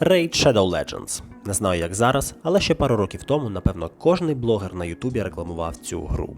Raid Shadow Legends. Не знаю як зараз, але ще пару років тому, напевно, кожний блогер на Ютубі рекламував цю гру.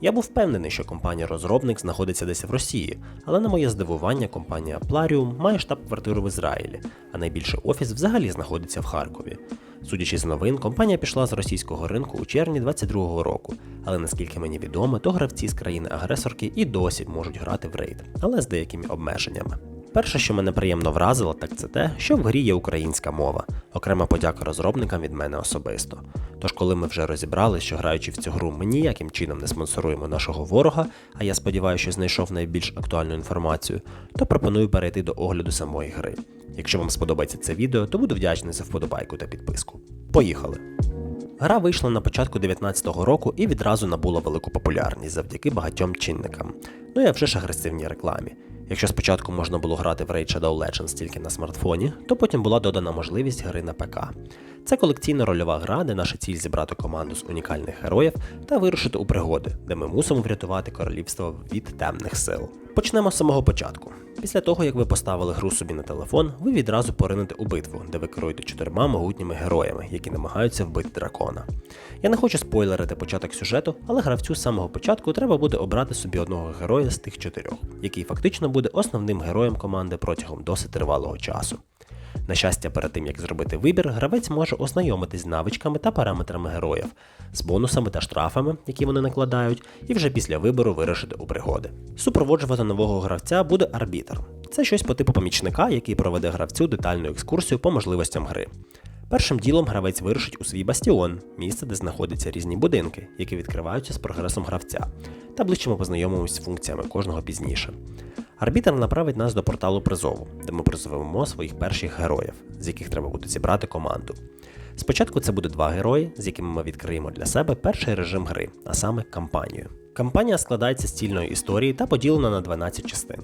Я був впевнений, що компанія-розробник знаходиться десь в Росії, але на моє здивування, компанія Plarium має штаб-квартиру в Ізраїлі, а найбільший офіс взагалі знаходиться в Харкові. Судячи з новин, компанія пішла з російського ринку у червні 22-го року, але наскільки мені відомо, то гравці з країни-агресорки і досі можуть грати в рейд, але з деякими обмеженнями. Перше, що мене приємно вразило, так це те, що в грі є українська мова. Окрема подяка розробникам від мене особисто. Тож, коли ми вже розібрали, що граючи в цю гру, ми ніяким чином не спонсоруємо нашого ворога, а я сподіваюся, що знайшов найбільш актуальну інформацію, то пропоную перейти до огляду самої гри. Якщо вам сподобається це відео, то буду вдячний за вподобайку та підписку. Поїхали! Гра вийшла на початку 2019 року і відразу набула велику популярність завдяки багатьом чинникам. Ну і а вже ж агресивній рекламі. Якщо спочатку можна було грати в Raid Shadow Legends тільки на смартфоні, то потім була додана можливість гри на ПК. Це колекційна рольова гра, де наша ціль зібрати команду з унікальних героїв та вирушити у пригоди, де ми мусимо врятувати королівство від темних сил. Почнемо з самого початку. Після того, як ви поставили гру собі на телефон, ви відразу поринете у битву, де ви керуєте чотирма могутніми героями, які намагаються вбити дракона. Я не хочу спойлерити початок сюжету, але гравцю з самого початку треба буде обрати собі одного героя з тих чотирьох, який фактично буде основним героєм команди протягом досить тривалого часу. На щастя, перед тим як зробити вибір, гравець може ознайомитись з навичками та параметрами героїв, з бонусами та штрафами, які вони накладають, і вже після вибору вирушити у пригоди. Супроводжувати нового гравця буде арбітр. Це щось по типу помічника, який проведе гравцю детальну екскурсію по можливостям гри. Першим ділом гравець вирушить у свій бастіон, місце, де знаходяться різні будинки, які відкриваються з прогресом гравця, та ближче ми познайомимось з функціями кожного пізніше. Арбітр направить нас до порталу призову, де ми призовемо своїх перших героїв, з яких треба буде зібрати команду. Спочатку це буде два герої, з якими ми відкриємо для себе перший режим гри, а саме кампанію. Кампанія складається з цільної історії та поділена на 12 частин.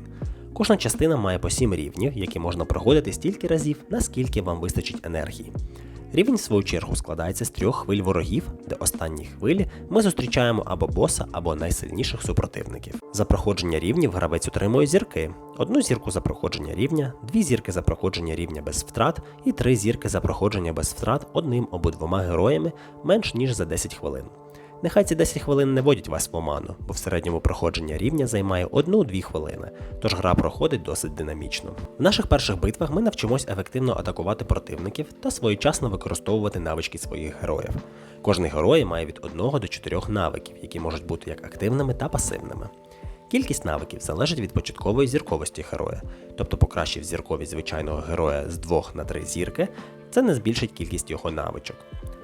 Кожна частина має по 7 рівнів, які можна проходити стільки разів, наскільки вам вистачить енергії. Рівень, в свою чергу, складається з трьох хвиль ворогів, де останні хвилі ми зустрічаємо або боса, або найсильніших супротивників. За проходження рівнів гравець отримує зірки: одну зірку за проходження рівня, дві зірки за проходження рівня без втрат і три зірки за проходження без втрат одним або двома героями менш ніж за 10 хвилин. Нехай ці 10 хвилин не водять вас в оману, бо в середньому проходження рівня займає 1-2 хвилини, тож гра проходить досить динамічно. В наших перших битвах ми навчимось ефективно атакувати противників та своєчасно використовувати навички своїх героїв. Кожний герой має від 1 до 4 навиків, які можуть бути як активними та пасивними. Кількість навиків залежить від початкової зірковості героя, тобто покращив зірковість звичайного героя з 2 на 3 зірки, це не збільшить кількість його навичок.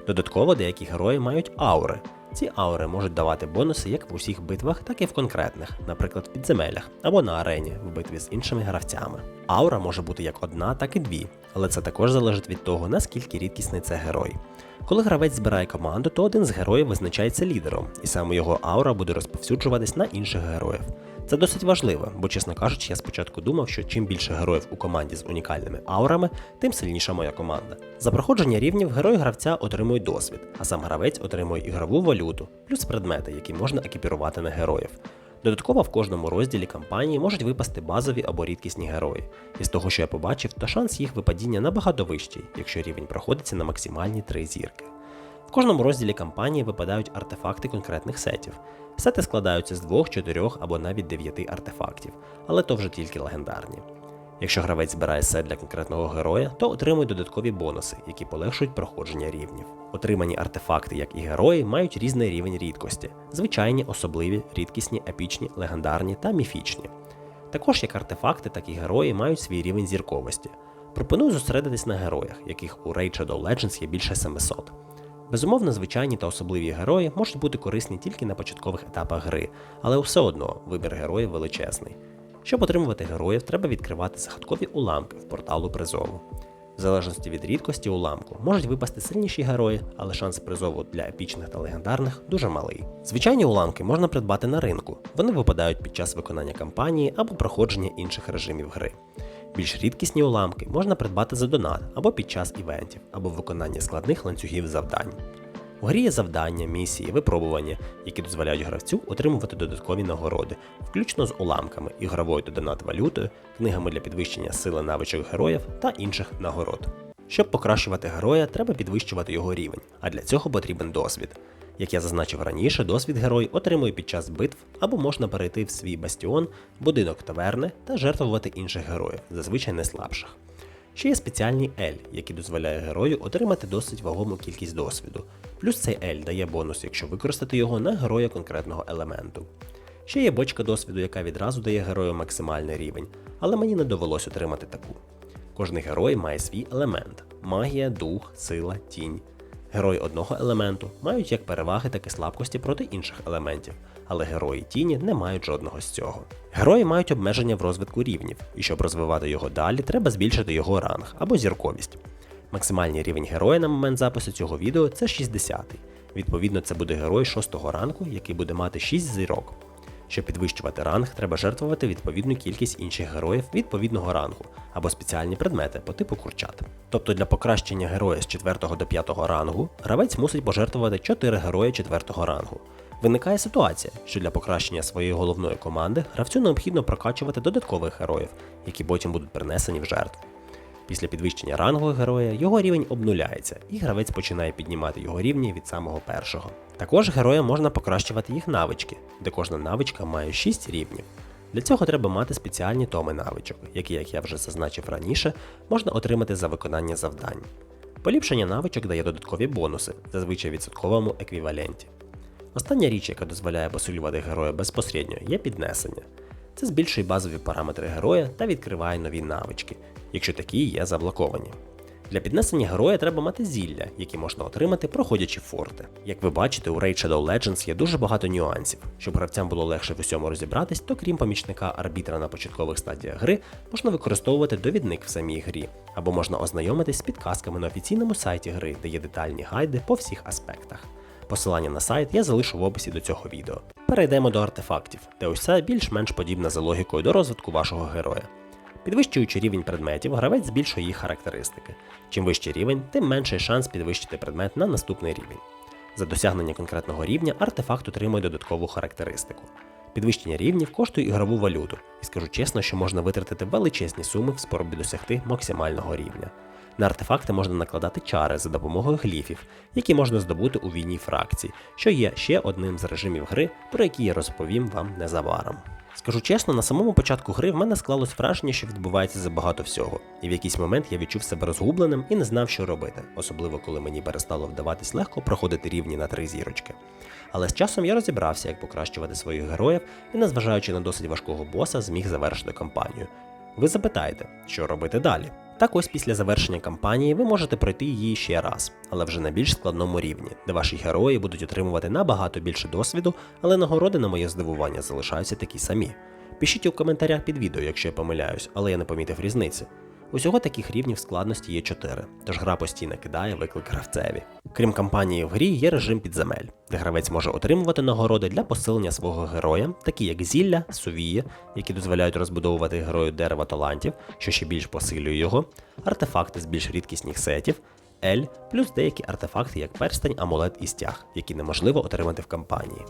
Додатково деякі герої мають аури. Ці аури можуть давати бонуси як в усіх битвах, так і в конкретних, наприклад, в підземеллях або на арені в битві з іншими гравцями. Аура може бути як одна, так і дві, але це також залежить від того, наскільки рідкісний це герой. Коли гравець збирає команду, то один з героїв визначається лідером, і саме його аура буде розповсюджуватись на інших героїв. Це досить важливо, бо, чесно кажучи, я спочатку думав, що чим більше героїв у команді з унікальними аурами, тим сильніша моя команда. За проходження рівнів герої гравця отримують досвід, а сам гравець отримує ігрову валюту, плюс предмети, які можна екіпірувати на героїв. Додатково в кожному розділі кампанії можуть випасти базові або рідкісні герої. І з того, що я побачив, то шанс їх випадіння набагато вищий, якщо рівень проходиться на максимальні 3 зірки. В кожному розділі кампанії випадають артефакти конкретних сетів. Сети складаються з двох, чотирьох або навіть дев'яти артефактів, але то вже тільки легендарні. Якщо гравець збирає сет для конкретного героя, то отримує додаткові бонуси, які полегшують проходження рівнів. Отримані артефакти, як і герої, мають різний рівень рідкості: звичайні, особливі, рідкісні, епічні, легендарні та міфічні. Також як артефакти, так і герої мають свій рівень зірковості. Пропоную зосередитись на героях, яких у Raid Shadow Legends є більше 700. Безумовно, звичайні та особливі герої можуть бути корисні тільки на початкових етапах гри, але все одно вибір героїв величезний. Щоб отримувати героїв, треба відкривати загадкові уламки в порталу призову. В залежності від рідкості уламку можуть випасти сильніші герої, але шанс призову для епічних та легендарних дуже малий. Звичайні уламки можна придбати на ринку, вони випадають під час виконання кампанії або проходження інших режимів гри. Більш рідкісні уламки можна придбати за донат або під час івентів, або в виконанні складних ланцюгів завдань. У грі є завдання, місії, випробування, які дозволяють гравцю отримувати додаткові нагороди, включно з уламками, ігровою та донат валютою, книгами для підвищення сили навичок героїв та інших нагород. Щоб покращувати героя, треба підвищувати його рівень, а для цього потрібен досвід. Як я зазначив раніше, досвід герой отримує під час битв або можна перейти в свій бастіон, будинок таверни та жертвувати інших героїв, зазвичай не слабших. Ще є спеціальний L, який дозволяє герою отримати досить вагому кількість досвіду. Плюс цей L дає бонус, якщо використати його на героя конкретного елементу. Ще є бочка досвіду, яка відразу дає герою максимальний рівень, але мені не довелось отримати таку. Кожний герой має свій елемент: магія, дух, сила, тінь. Герої одного елементу мають як переваги, так і слабкості проти інших елементів, але герої тіні не мають жодного з цього. Герої мають обмеження в розвитку рівнів, і щоб розвивати його далі, треба збільшити його ранг або зірковість. Максимальний рівень героя на момент запису цього відео це 60. Відповідно, це буде герой 6 ранку, який буде мати 6 зірок. Щоб підвищувати ранг, треба жертвувати відповідну кількість інших героїв відповідного рангу або спеціальні предмети по типу курчат. Тобто для покращення героя з 4 до 5 рангу гравець мусить пожертвувати 4 герої 4 рангу. Виникає ситуація, що для покращення своєї головної команди гравцю необхідно прокачувати додаткових героїв, які потім будуть принесені в жертву. Після підвищення рангу героя його рівень обнуляється, і гравець починає піднімати його рівні від самого першого. Також героя можна покращувати їх навички, де кожна навичка має 6 рівнів. Для цього треба мати спеціальні томи навичок, які, як я вже зазначив раніше, можна отримати за виконання завдань. Поліпшення навичок дає додаткові бонуси, зазвичай в відсотковому еквіваленті. Остання річ, яка дозволяє посилювати героя безпосередньо, є піднесення. Це збільшує базові параметри героя та відкриває нові навички, якщо такі є заблоковані. Для піднесення героя треба мати зілля, які можна отримати, проходячи форти. Як ви бачите, у Raid Shadow Legends є дуже багато нюансів. Щоб гравцям було легше в усьому розібратись, то крім помічника арбітра на початкових стадіях гри, можна використовувати довідник в самій грі, або можна ознайомитись з підказками на офіційному сайті гри, де є детальні гайди по всіх аспектах. Посилання на сайт я залишу в описі до цього відео. Перейдемо до артефактів, де усе більш-менш подібне за логікою до розвитку вашого героя. Підвищуючи рівень предметів, гравець збільшує їх характеристики. Чим вищий рівень, тим менший шанс підвищити предмет на наступний рівень. За досягнення конкретного рівня артефакт отримує додаткову характеристику. Підвищення рівнів коштує ігрову валюту, і скажу чесно, що можна витратити величезні суми в спробі досягти максимального рівня. На артефакти можна накладати чари за допомогою гліфів, які можна здобути у війній фракції, що є ще одним з режимів гри, про який я розповім вам незабаром. Скажу чесно, на самому початку гри в мене склалось враження, що відбувається забагато всього, і в якийсь момент я відчув себе розгубленим і не знав, що робити, особливо коли мені перестало вдаватись легко проходити рівні на три зірочки. Але з часом я розібрався, як покращувати своїх героїв, і, незважаючи на досить важкого боса, зміг завершити кампанію. Ви запитаєте, що робити далі? Так ось після завершення кампанії ви можете пройти її ще раз, але вже на більш складному рівні, де ваші герої будуть отримувати набагато більше досвіду, але нагороди на моє здивування залишаються такі самі. Пишіть у коментарях під відео, якщо я помиляюсь, але я не помітив різниці. Усього таких рівнів складності є 4, тож гра постійно кидає виклик гравцеві. Крім кампанії в грі, є режим підземель, де гравець може отримувати нагороди для посилення свого героя, такі як зілля, сувії, які дозволяють розбудовувати герою дерева талантів, що ще більш посилює його, артефакти з більш рідкісних сетів, L, плюс деякі артефакти, як перстень, амулет і стяг, які неможливо отримати в кампанії.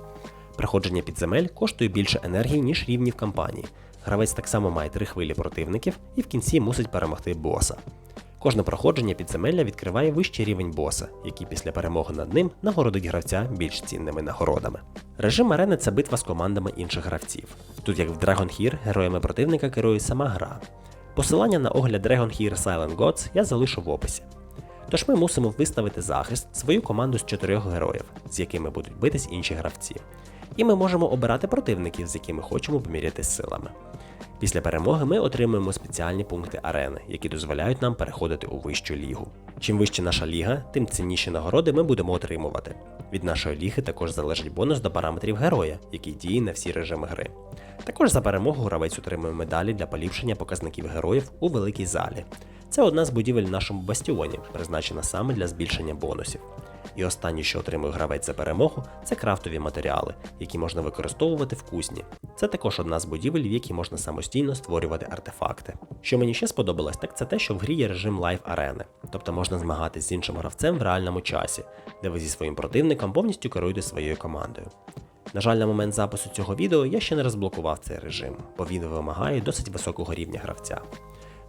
Проходження підземель коштує більше енергії, ніж рівні в кампанії. Гравець так само має три хвилі противників і в кінці мусить перемогти боса. Кожне проходження підземелля відкриває вищий рівень боса, який після перемоги над ним нагородить гравця більш цінними нагородами. Режим арени це битва з командами інших гравців. Тут, як в Dragon Hear, героями противника керує сама гра. Посилання на огляд Dragon Hear Silent Gods я залишу в описі. Тож ми мусимо виставити захист свою команду з чотирьох героїв, з якими будуть битись інші гравці. І ми можемо обирати противників, з якими хочемо помірятись силами. Після перемоги ми отримуємо спеціальні пункти арени, які дозволяють нам переходити у вищу лігу. Чим вище наша ліга, тим цінніші нагороди ми будемо отримувати. Від нашої ліги також залежить бонус до параметрів героя, який діє на всі режими гри. Також за перемогу гравець отримує медалі для поліпшення показників героїв у великій залі. Це одна з будівель в нашому бастіоні, призначена саме для збільшення бонусів. І останнє, що отримує гравець за перемогу, це крафтові матеріали, які можна використовувати в кузні. Це також одна з будівель, в якій можна самостійно створювати артефакти. Що мені ще сподобалось, так це те, що в грі є режим лайв арени, тобто можна змагатись з іншим гравцем в реальному часі, де ви зі своїм противником повністю керуєте своєю командою. На жаль, на момент запису цього відео я ще не розблокував цей режим, бо він вимагає досить високого рівня гравця.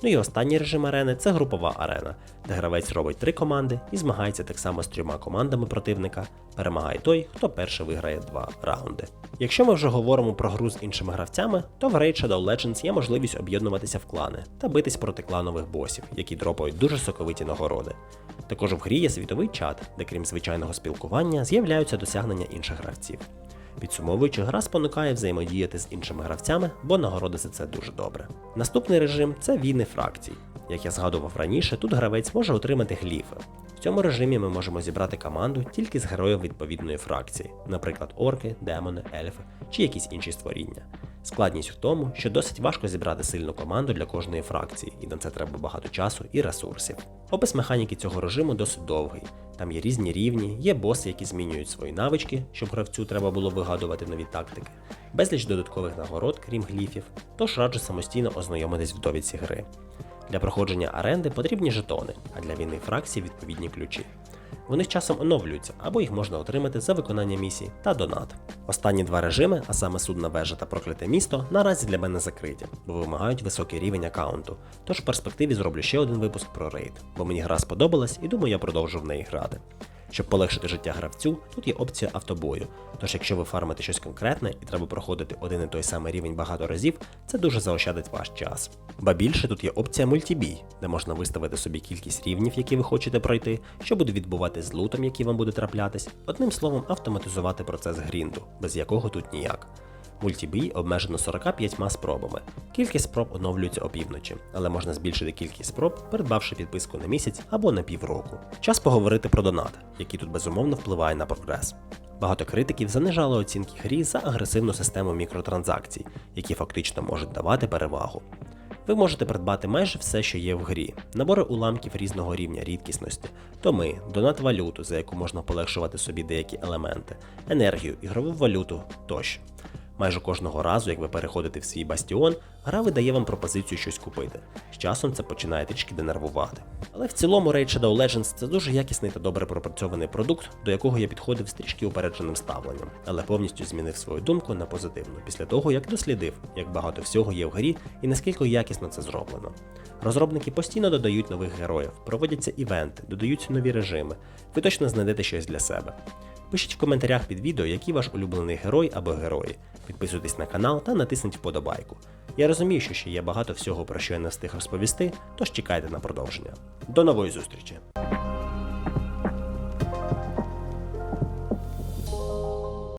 Ну і останній режим арени це групова арена, де гравець робить три команди і змагається так само з трьома командами противника. Перемагає той, хто перше виграє два раунди. Якщо ми вже говоримо про гру з іншими гравцями, то в Raid Shadow Legends є можливість об'єднуватися в клани та битись проти кланових босів, які дропають дуже соковиті нагороди. Також в грі є світовий чат, де крім звичайного спілкування з'являються досягнення інших гравців. Підсумовуючи, гра спонукає взаємодіяти з іншими гравцями, бо нагороди за це дуже добре. Наступний режим це війни фракцій. Як я згадував раніше, тут гравець може отримати гліфи. В цьому режимі ми можемо зібрати команду тільки з героїв відповідної фракції, наприклад, орки, демони, ельфи чи якісь інші створіння. Складність в тому, що досить важко зібрати сильну команду для кожної фракції, і на це треба багато часу і ресурсів. Опис механіки цього режиму досить довгий. Там є різні рівні, є боси, які змінюють свої навички, щоб гравцю треба було вигадувати нові тактики, безліч додаткових нагород, крім гліфів, тож раджу самостійно ознайомитись в довідці гри. Для проходження оренди потрібні жетони, а для війни фракції відповідні ключі. Вони з часом оновлюються, або їх можна отримати за виконання місій та донат. Останні два режими, а саме судна вежа та прокляте місто, наразі для мене закриті, бо вимагають високий рівень аккаунту. Тож в перспективі зроблю ще один випуск про рейд, бо мені гра сподобалась і думаю, я продовжу в неї грати. Щоб полегшити життя гравцю, тут є опція автобою. Тож, якщо ви фармите щось конкретне і треба проходити один і той самий рівень багато разів, це дуже заощадить ваш час. Ба більше тут є опція мультібій, де можна виставити собі кількість рівнів, які ви хочете пройти, що буде відбуватись з лутом, який вам буде траплятись. Одним словом, автоматизувати процес грінду, без якого тут ніяк. Мультібій обмежено 45 спробами. Кількість спроб оновлюється опівночі, але можна збільшити кількість спроб, придбавши підписку на місяць або на півроку. Час поговорити про донат, який тут безумовно впливає на прогрес. Багато критиків занижали оцінки грі за агресивну систему мікротранзакцій, які фактично можуть давати перевагу. Ви можете придбати майже все, що є в грі: набори уламків різного рівня рідкісності, томи, донат валюту, за яку можна полегшувати собі деякі елементи, енергію, ігрову валюту тощо. Майже кожного разу, як ви переходите в свій бастіон, гра видає вам пропозицію щось купити. З часом це починає трішки денервувати. Але в цілому Raid Shadow Legends це дуже якісний та добре пропрацьований продукт, до якого я підходив з трішки упередженим ставленням, але повністю змінив свою думку на позитивну після того, як дослідив, як багато всього є в грі і наскільки якісно це зроблено. Розробники постійно додають нових героїв, проводяться івенти, додаються нові режими. Ви точно знайдете щось для себе. Пишіть в коментарях під відео, який ваш улюблений герой або герої. Підписуйтесь на канал та натисніть вподобайку. Я розумію, що ще є багато всього, про що я не встиг розповісти, тож чекайте на продовження. До нової зустрічі!